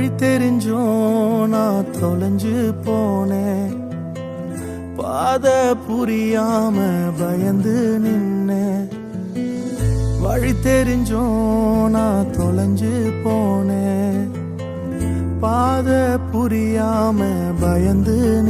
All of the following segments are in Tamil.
வழி தெரிஞ்சோ நான் தொலைஞ்சு போனேன். பாத புரியாம பயந்து நின்னேன். வழி தெரிஞ்சோ நான் தொலைஞ்சு போனேன். பாத புரியாம பயந்து நின்னேன்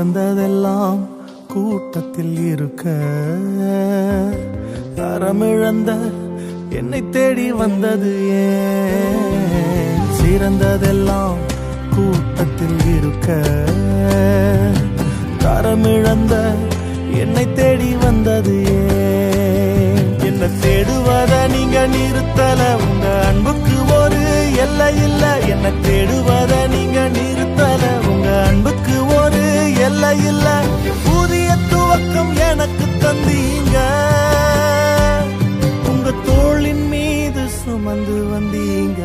இருந்ததெல்லாம் கூட்டத்தில் இருக்க. தரமிழந்த என்னை தேடி வந்தது ஏன்? சிறந்ததெல்லாம் கூட்டத்தில் இருக்க. தரமிழந்த என்னை தேடி வந்தது ஏன்? என்ன தேடுவத நீங்க நிறுத்தல. உங்க அன்புக்கு ஒரு எல்லை இல்ல. என்ன தேடுவத நீங்க நிறு இல்ல புதிய துவக்கம் எனக்கு தந்தீங்க. உங்க தோளின் மீது சுமந்து வந்தீங்க.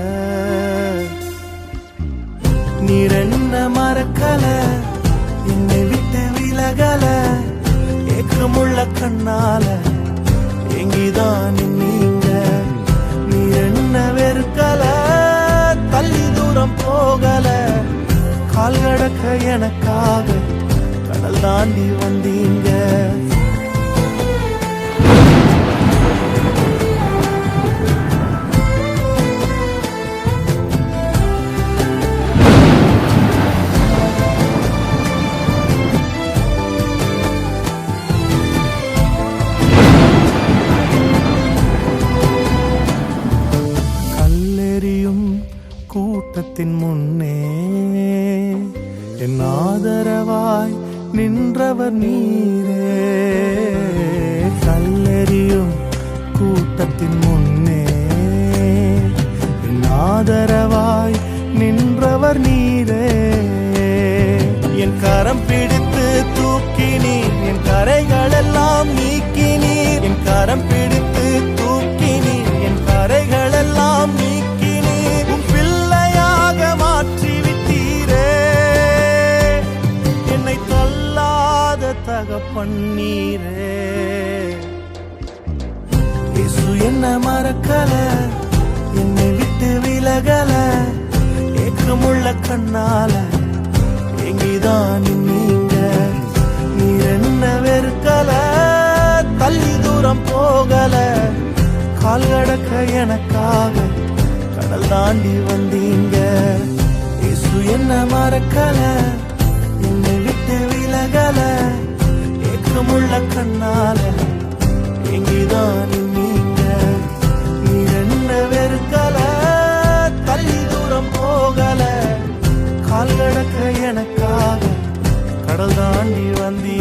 நீர் என்ன மறக்கல என்னை விட்டு விலகல. ஏக்கமுள்ள கண்ணால எங்கிதான் நீங்க. நீ என்ன வெறுக்கல தள்ளி தூரம் போகல. கால் கடக்க எனக்காக கடல் தாண்டி வந்தீங்க. கூட்டத்தின் முன்னே என் ஆதரவாய் நின்றவர் நீரே. கல்லெறியும் கூட்டத்தின் முன்னே. என் ஆதரவாய் நின்றவர் நீரே. என் கரம் பிடித்து தூக்கினீர். என் கரைகளெல்லாம் நீக்கினீர். என் கரம் பிடி மறக்கல என்னை விட்டு விலகல. ஏக்கமுள்ள கண்ணால எங்கிதான் நீங்க. நீர் என்ன வெறுக்கல தள்ளி தூரம் போகல. கால் கடக்க எனக்காக கடல் தாண்டி வந்தீங்க. இசு என்ன மறக்கல என்னை விட்டு விலகல. ஏக்கமுள்ள கண்ணால எங்கிதான் நெருக்கல தள்ளி தூரம் போகல. கால் கடக்க எனக்காக கடல் தாண்டி வந்தீ